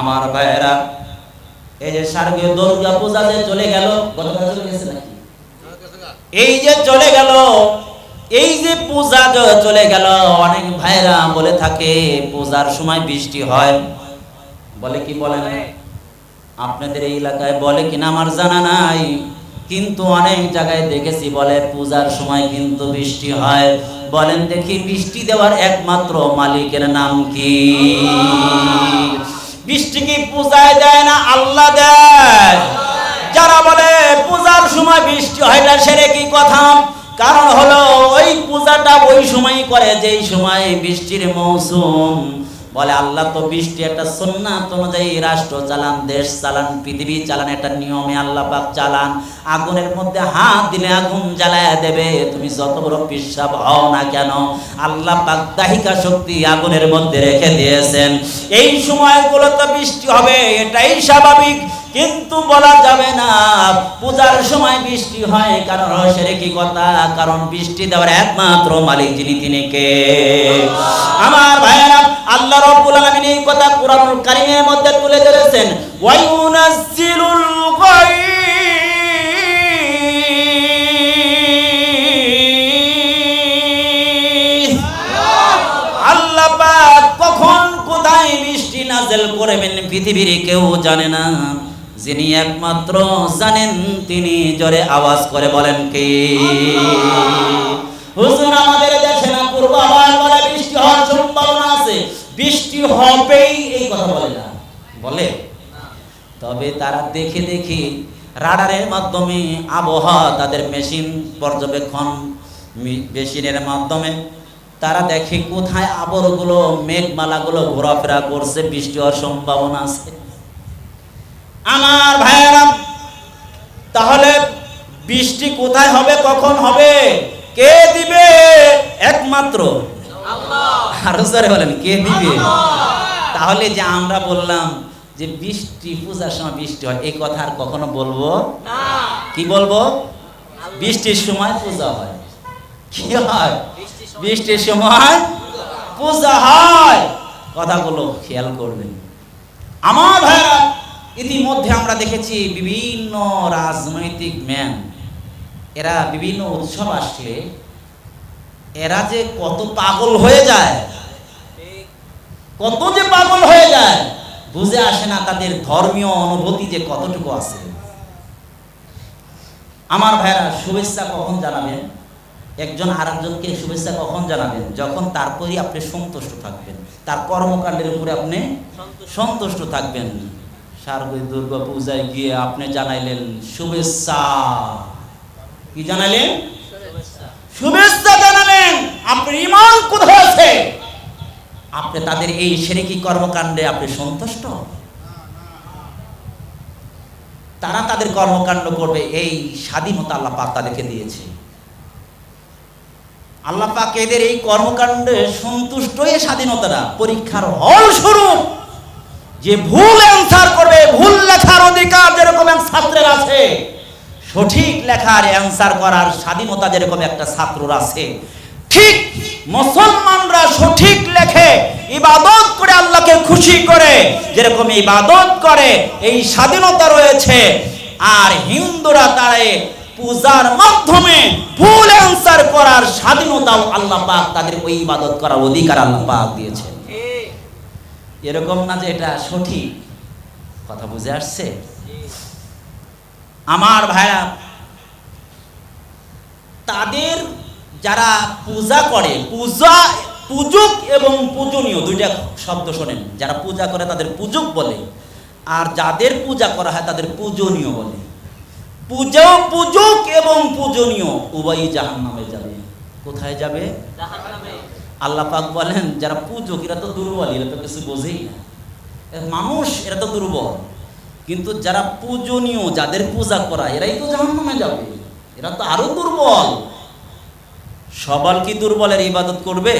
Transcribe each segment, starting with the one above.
আমার ভাইয়েরা, এই যে শারদীয় দুর্গা পূজা যে চলে গেল, গতকাল চলে গেছে নাকি? এই যে চলে গেল, এই যে পূজা চলে গেল, অনেক ভাইরা বলে থাকে, পূজার সময় বৃষ্টি হয়। বলে কি বলে না? আপনাদের এই এলাকায় বলে কিনা আমার জানা নাই, কিন্তু অনেক জায়গায় দেখেছি বলে পূজার সময় কিন্তু বৃষ্টি হয়। বলেন দেখি, বৃষ্টি দেওয়ার একমাত্র মালিকের নাম কি? বৃষ্টি কি পূজায় দেয় না, আল্লাহ দেয়। যারা বলে পূজার সময় বৃষ্টি হয় না, সেরে কি কথা? কারণ হলো ওই পূজাটা ওই সময় করে, যেই সময় বৃষ্টির মৌসুম। বলে, আল্লাহ তো বৃষ্টি একটা সন্ন্যাত অনুযায়ী রাষ্ট্র চালান, দেশ চালান, পৃথিবী চালান একটা নিয়মে আল্লাহ পাক চালান। আগুনের মধ্যে হাত দিলে আগুন জ্বালায় দেবে। তুমি যত বড় পিসাব হও না কেন, আল্লাহ পাক দাহিকা শক্তি আগুনের মধ্যে রেখে দিয়েছেন। এই সময়গুলো তো বৃষ্টি হবে, এটাই স্বাভাবিক। কিন্তু বলা যাবে না, পূজার সময় বৃষ্টি হয়, কারণ সেরে কি কথা, কারণ বৃষ্টি দেওয়ার একমাত্র মালিক যিনি তিনি কে? আমার ভাইয়েরা, আল্লাহ রব্বুল আলামিন এই কথা কোরআনুল কারীমের মধ্যে তুলে ধরেছেন ওয়ায়ুনাজ্জিলুল গায়ব। আল্লাহ পাক কখন কোথায় বৃষ্টি নাজেল করবেন পৃথিবীর কেউ জানে না। যিনি একমাত্র জানেন, তিনি জোরে আওয়াজ করে বলেন কি? হুজুর, আমাদের দেশে না পূর্বাভাস বলে বৃষ্টি হওয়ার সম্ভাবনা আছে। বৃষ্টি হবেই এই কথা বলে না। বলে? তবে তারা দেখে দেখে রাডারের মাধ্যমে আবহাওয়া তাদের মেশিন পর্যবেক্ষণ মেশিনের মাধ্যমে। তারা দেখে কোথায় আবরগুলো, মেঘমালাগুলো ঘোরাফেরা করছে, বৃষ্টি হওয়ার সম্ভাবনা আছে। আমার ভাইয়েরা তাহলে বৃষ্টি কোথায় হবে কখন হবে? কে দিবে? একমাত্র আরও স্যার বলেন কে দিবে? তাহলে যে আমরা বললাম যে বৃষ্টি পূজার সময় বৃষ্টি হয় এই কথা আর কখনো বলব কি বলব? বৃষ্টির সময় পূজা হয়। কি হয়? বৃষ্টির সময় পূজা হয়। কথাগুলো খেয়াল করবেন। আমার ভাইরা ইতিমধ্যে আমরা দেখেছি বিভিন্ন রাজনৈতিক ম্যান, এরা বিভিন্ন উৎসব আসলে, এরা যে কত পাগল হয়ে যায়, কত যে পাগল হয়ে যায়, বুঝে আসে না তাদের ধর্মীয় অনুভূতি যে কতটুকু আছে। আমার ভাইরা, শুভেচ্ছা কখন জানাবেন? একজন আরেকজনকে শুভেচ্ছা কখন জানাবেন? যখন তারপরই আপনি সন্তুষ্ট থাকবেন, তার কর্মকাণ্ডের উপরে আপনি সন্তুষ্ট থাকবেন। শারদীয় দুর্গা পূজায় গিয়ে আপনি জানাইলেন শুভেচ্ছা। কি জানাইলেন শুভেচ্ছা। জানালেন। আপনার ইমান কোথায় আছে? আপনি তাদের এই সেরেকি কর্মকাণ্ডে আপনি সন্তুষ্ট? তারা তাদের কর্মকাণ্ড করবে এই স্বাধীনতা আল্লাহ পাক তাদেরকে দিয়েছে। আল্লাহ পাক এদের এই কর্মকাণ্ডে সন্তুষ্ট এই স্বাধীনতাটা। পরীক্ষার হল স্বরূপ যে ভুল অ্যান্সার করবে, ভুল লেখার অধিকার যেরকম এক ছাত্রের আছে, সঠিক লেখার অ্যান্সার করার স্বাধীনতা যেরকম একটা ছাত্রর আছে, ঠিক মুসলমানরা সঠিক লেখে, ইবাদত করে আল্লাহকে খুশি করে, যেরকম ইবাদত করে, এই স্বাধীনতা রয়েছে। আর হিন্দুরা তারে পূজার মাধ্যমে ভুল অ্যান্সার করার স্বাধীনতাও আল্লাহ পাক তাদের ওই ইবাদত করার অধিকার আল্লাহ পাক দিয়েছেন এরকম না যে এটা সঠিক? কথা বুঝে আসছে? আমার ভাইরা, তাদের যারা পূজা করে, পূজা, পূজক এবং পূজনীয়, দুইটা শব্দ শোনেন। যারা পূজা করে তাদের পূজক বলে, আর যাদের পূজা করা হয় তাদের পূজনীয় বলে। পূজা পূজক এবং পূজনীয়, উভয়ই জাহান নামে যাবে। কোথায় যাবে? আল্লাপাক বলেন যারা পুজো এরা তো দুর্বল এরা তো কিছু বোঝেই না। মানুষ এরা তো দুর্বল। কিন্তু যারা পূজনীয় যাদের পূজা করা এরাই তো জাহান্নামে যাবে। এরা তো আরও দুর্বল। সবাল কি দুর্বলের ইবাদত করবে?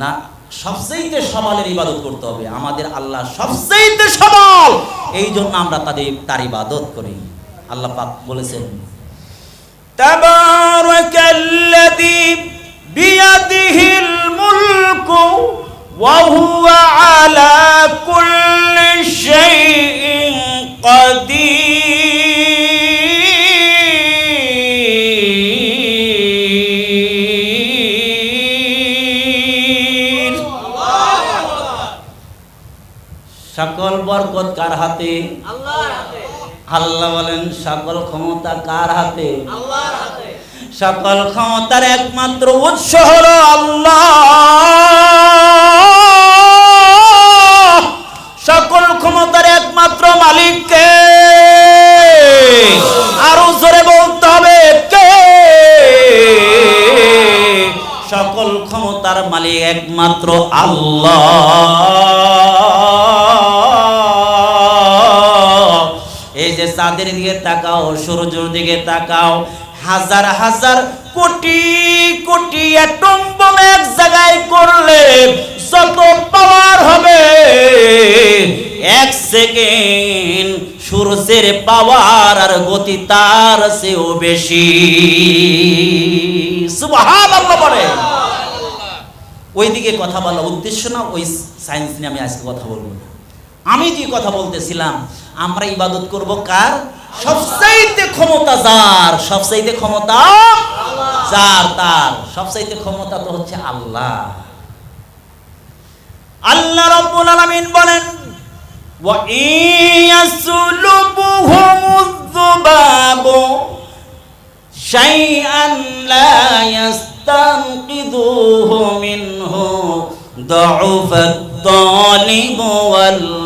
না সবচেয়ে সবালের ইবাদত করতে হবে। আমাদের আল্লাহ সবচেয়ে সবাল। এই জন্য আমরা তাদের তার ইবাদত করি। আল্লাহ পাক বলেছেন তাবারাকাল্লাযী বিয়াদিহিল মুলকু وهو على كل شيء সকল বরকত কার হাতে। আল্লাহ বলেন সকল ক্ষমতা কার হাতে? আল্লাহর হাতে। সকল ক্ষমতার একমাত্র উৎস হলো আল্লাহ। সকল ক্ষমতার একমাত্র মালিককে। আরও জোরে বলতে হবে, কে? সকল ক্ষমতার মালিক একমাত্র আল্লাহ। এই যে চাঁদের দিকে তাকাও, সূর্যের দিকে তাকাও হাজার হাজার কোটি কোটি অ্যাটম বোম এক জায়গায় করলে যত পাওয়ার হবে। এক সেকেন্ড সূর্যের পাওয়ার আর গতি তার চেয়েও বেশি। সুবহানাল্লাহ বলে। ওইদিকে কথা বলা উদ্দেশ্য না, ওই সায়েন্স নিয়ে আমি আজকে কথা বলব আমি যে কথা বলতেছিলাম আমরা ইবাদত করব কার? সবচাইতে ক্ষমতা যার সবচাইতে ক্ষমতা যার, তার। সবচাইতে ক্ষমতা তো হচ্ছে আল্লাহ। আল্লাহ রব্বুল আলামিন বলেন, ওয়া ইয়াসলুবুহুমুয-যুবাবু শাইআন লা ইয়াসতানকিদুহু মিনহু দাউফাত-তালিবু ওয়াল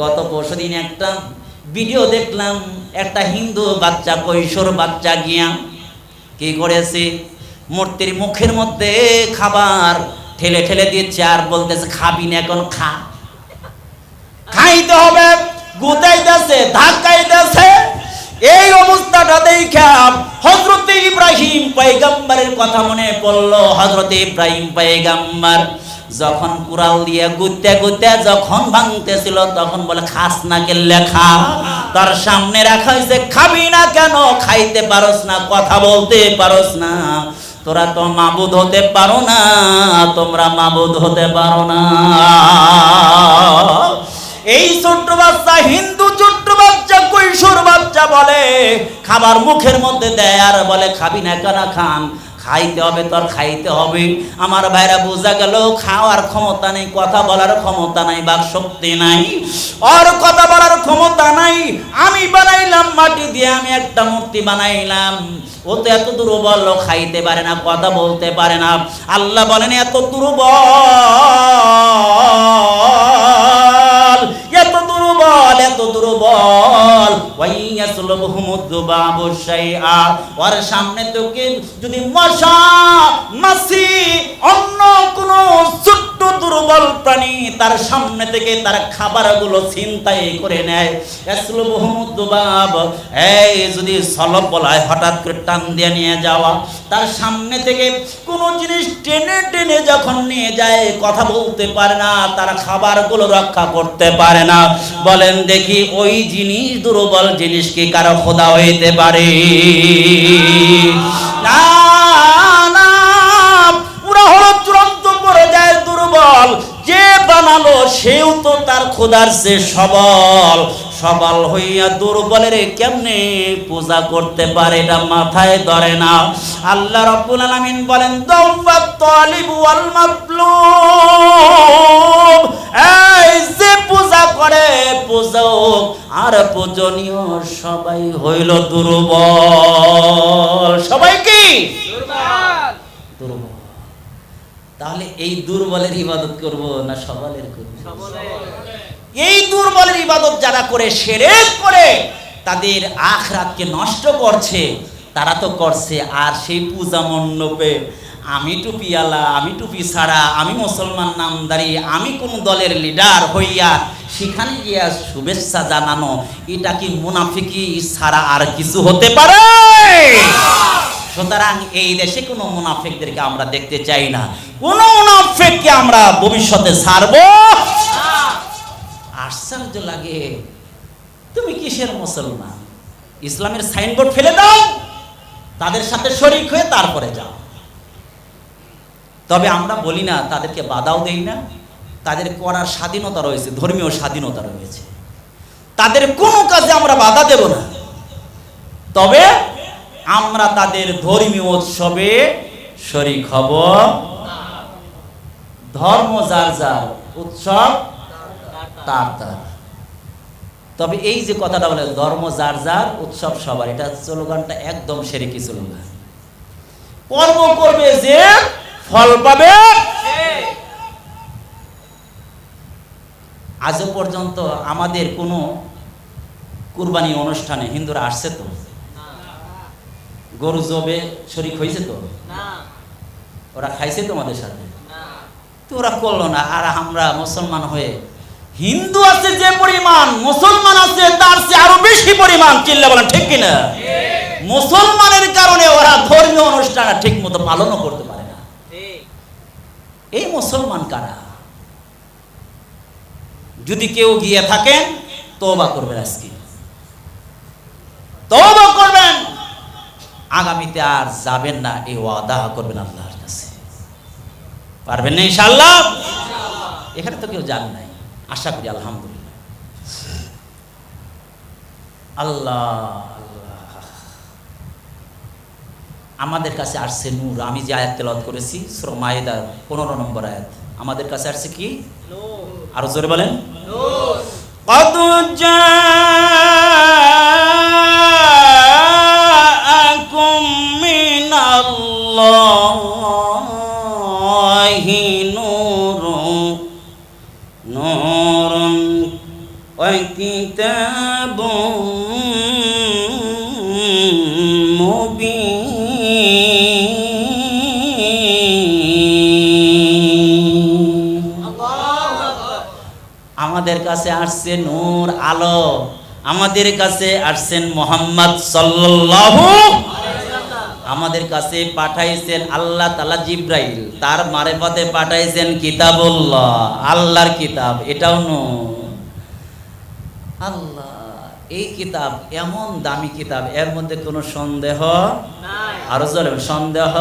গত পরশু দিন একটা ভিডিও দেখলাম, একটা হিন্দু বাচ্চা, কৈশোর বাচ্চা গিয়া কি করেছে? মূর্তির মুখের মধ্যে খাবার ঠেলে ঠেলে দিয়েছে আর বলতেছে, খাবি না, এখন খা। খাইতে হবে, গুতাইতেছে, ধাক্কাইতেছে। এই অবস্থাটা দেখা হজরত ইব্রাহিম পয়গাম্বারের কথা মনে পড়ল হজরত ইব্রাহিম পয়গাম্বার। যখন কুড়াল দিয়ে গুতে গুতে যখন ভাঙতেছিল, তখন বলে, খাস না গেলে খা তার সামনে রাখা হয়েছে, খাবি না কেন? খাইতে পারস না, কথা বলতে পারস না। তোরা তো মাবুদ হতে পারো না, তোমরা মাবুদ হতে পারো না। এই ছোট্ট বাচ্চা, হিন্দু ছোট্ট বাচ্চা, কৈশোর বাচ্চা বলে, খাবার মুখের মধ্যে দেয় আর বলে, খাবি না কেন খান? খাইতে হবে, তোর খাইতে হবে। আমার ভাইরা বোঝা গেল, খাওয়ার ক্ষমতা নেই, কথা বলার ক্ষমতা নাই, বাক শক্তি নাই। ওর কথা বলার ক্ষমতা নাই, আমি বানাইলাম মাটি দিয়ে আমি একটা মূর্তি বানাইলাম। ও তো এত দুর্বল খাইতে পারে না, কথা বলতে পারে না। আল্লাহ বলেন, এত দুর্বল। দুর্বল এত দুর্বল। ওর সামনে তোকে যদি মশা মাছি অন্য দুর্বল প্রাণী তার সামনে থেকে তার খাবারগুলো ছিনতাই করে নেয়। এই, যদি সলব বলায় হঠাৎ করে টান দিয়ে নিয়ে যাওয়া। তার সামনে থেকে কোনো জিনিস টেনে টেনে যখন নিয়ে যায়, কথা বলতে পারে না, তার খাবারগুলো রক্ষা করতে পারে না। বলেন, দেখি, ওই জিনিস দুর্বল জিনিস কি কারও খোদা হইতে পারে? না সেও তো তার খোদার সে সবল। সবল হইয়া দুর্বলের কেমনে পূজা করতে পারে এটা মাথায় ধরে না। আল্লাহ রাব্বুল আলামিন বলেন দাওয়াত তালিব ওয়াল মাতলুব। এই যে পূজা করে পূজক আর পূজনীয় সবাই হইল দুর্বল। সবাই কি? দুর্বল তাহলে এই দুর্বলের ইবাদত করব না সবলের করব? এই দুর্বলের ইবাদত যারা করে সেরেক করে তাদের আখরাতকে নষ্ট করছে তারা তো করছে আর সেই পূজা মণ্ডপে আমি টুপিয়ালা আমি টুপি ছাড়া আমি মুসলমান নামদারি আমি কোন দলের লিডার হইয়া সেখানে গিয়া শুভেচ্ছা জানানো এটা কি মুনাফিকি ছাড়া আর কিছু হতে পারে? সুতরাং এই দেশে কোনো মুনাফিকদেরকে আমরা দেখতে চাই না। কোন মুনাফিককে আমরা ভবিষ্যতে ছাড়বো? আশ্চর্য লাগে। তুমি কিসের মুসলমান? ইসলামের সাইনবোর্ড ফেলে দাও, তাদের সাথে শরিক হয়ে তারপরে যাও। তবে আমরা বলি না, তাদেরকে বাধাও দেই না। তাদের করার স্বাধীনতা রয়েছে, ধর্মীয় স্বাধীনতা রয়েছে। তাদের কোনো কাজে আমরা বাধা দেব না। তবে আমরা তাদের ধর্মীয় উৎসবে শরিক হব। ধর্ম যার যার উৎসব তার তার। তবে এই যে কথাটা বলে ধর্ম যার যার উৎসব সবার এটা স্লোগানটা একদম সেরেকি স্লোগান। কর্ম করবে যে ফল পাবে। আজও পর্যন্ত আমাদের কোনো কুরবানি অনুষ্ঠানে হিন্দুরা আসছে তো? গরু জবে শরিক হয়েছে তো? ওরা খাইছে তোমাদের সাথে? তো ওরা করল না, আর আমরা মুসলমান হয়ে। হিন্দু আছে যে পরিমাণ, মুসলমান আছে তার চেয়ে আরও বেশি পরিমাণ, চিল্লা বলেন, ঠিক কিনা? মুসলমানের কারণে ওরা ধর্মীয় অনুষ্ঠান ঠিক মতো পালনও করতে পারে না। এই মুসলমান কারা? যদি কেউ গিয়ে থাকেন, তওবা করবেন আজকে। তওবা করবেন। আগামীতে আর যাবেন না, এই ওয়াদা করবেন আল্লাহর। কাছে পারবেন না ইনশাআল্লাহ? এখানে তো কেউ যান নাই। আশা করি আলহামদুলিল্লাহ। আল্লাহ আমাদের কাছে আসছে নূর। আমি যে আয়াত তেলাওয়াত করেছি সূরা মায়েদার পনেরো নম্বর আয়াত। আমাদের কাছে আসছে কি? আরও জোরে বলেন। নূর। قد আমাদের কাছে আসছে নূর আলো আমাদের কাছে আসছেন মোহাম্মদ সাল্লাল্লাহু আমাদের কাছে পাঠাইছেন আল্লাহ তালা জিব্রাইল। তার মারেফতে পাঠাইছেন কিতাবুল্লাহ আল্লাহর কিতাব এটাও নূর। আল্লাহ এই কিতাব এমন দামি কিতাব এর মধ্যে কোনো সন্দেহ নাই। আরও জোরে সন্দেহ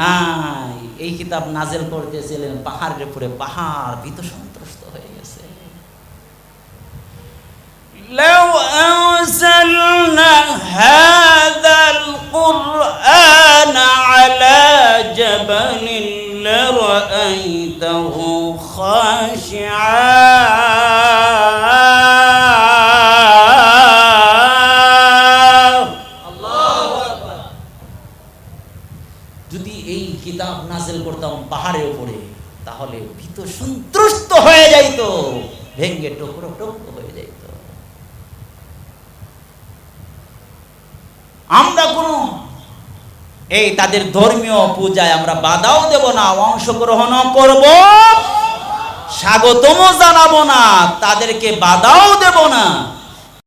নাই। এই কিতাব নাজেল করতেছিলেন পাহাড়ের উপরে পাহাড় ভীত সন্ত্রস্ত হয়ে গেছে لو أنزلنا هذا القرآن على جبل لرأيته خاشعا আল্লাহু আকবার যদি এই কিতাব নাজেল করতাম পাহাড়ের উপরে তাহলে ভীত সন্ত্রস্ত হয়ে যাইতো ভেঙ্গে টুকরো টুকরো হয়ে যাইতো কোনো এই তাদের ধর্মীয় পূজায় আমরা বাধাও দেব না অংশগ্রহণ করব। স্বাগতমও জানাব না, তাদেরকে বাধাও দেব না।